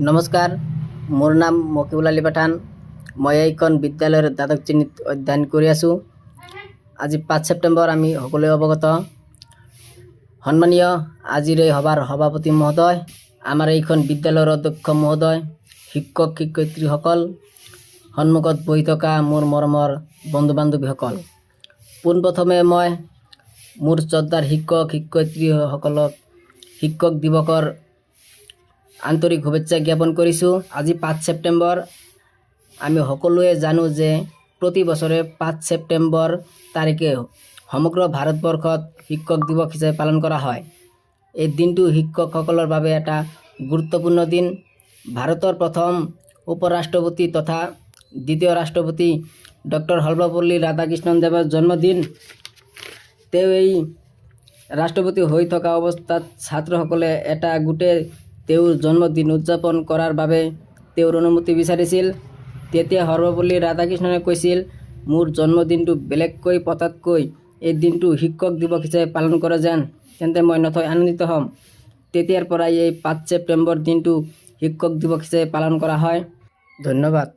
নমস্কাৰ মোৰ নাম মকিবুল আলী পাঠান। মই এইখন বিদ্যালয়ৰ দ্বাদশ শ্ৰেণীত অধ্যয়ন কৰি আছোঁ। আজি পাঁচ ছেপ্টেম্বৰ, আমি সকলোৱে অৱগত। সন্মানীয়, আজিৰ এই সভাৰ সভাপতি মহোদয়, আমাৰ এইখন বিদ্যালয়ৰ অধ্যক্ষ মহোদয়, শিক্ষক শিক্ষয়িত্ৰীসকল, সন্মুখত বহি থকা মোৰ মৰমৰ বন্ধু বান্ধৱীসকল পোনপ্ৰথমে মই মোৰ শ্ৰদ্ধাৰ শিক্ষক শিক্ষয়িত্ৰীসকলক শিক্ষক দিৱসৰ আন্তৰিক শুভেচ্ছা জ্ঞাপন কৰিছোঁ। আজি পাঁচ ছেপ্টেম্বৰ। আমি সকলোৱে জানো যে প্ৰতি বছৰে পাঁচ ছেপ্টেম্বৰ তাৰিখে সমগ্ৰ ভাৰতবৰ্ষত শিক্ষক দিৱস হিচাপে পালন কৰা হয়। এই দিনটো শিক্ষকসকলৰ বাবে এটা গুৰুত্বপূৰ্ণ দিন। ভাৰতৰ প্ৰথম উপ ৰাষ্ট্ৰপতি তথা দ্বিতীয় ৰাষ্ট্ৰপতি ডক্টৰ সৰ্বপল্লী ৰাধাকৃষ্ণন দেৱৰ জন্মদিন। তেওঁ এই ৰাষ্ট্ৰপতি হৈ থকা অৱস্থাত ছাত্ৰসকলে এটা গোটেই তেওঁৰ জন্মদিন উদযাপন কৰাৰ বাবে তেওঁৰ অনুমতি বিচাৰিছিল। তেতিয়া সৰ্বপল্লী ৰাধাকৃষ্ণনে কৈছিল, মোৰ জন্মদিনটো বেলেগকৈ পতাতকৈ এই দিনটো শিক্ষক দিৱস হিচাপে পালন কৰা যেন, তেন্তে মই নথৈ আনন্দিত হ'ম। তেতিয়াৰ পৰাই এই পাঁচ ছেপ্টেম্বৰ দিনটো শিক্ষক দিৱস হিচাপে পালন কৰা হয়। ধন্যবাদ।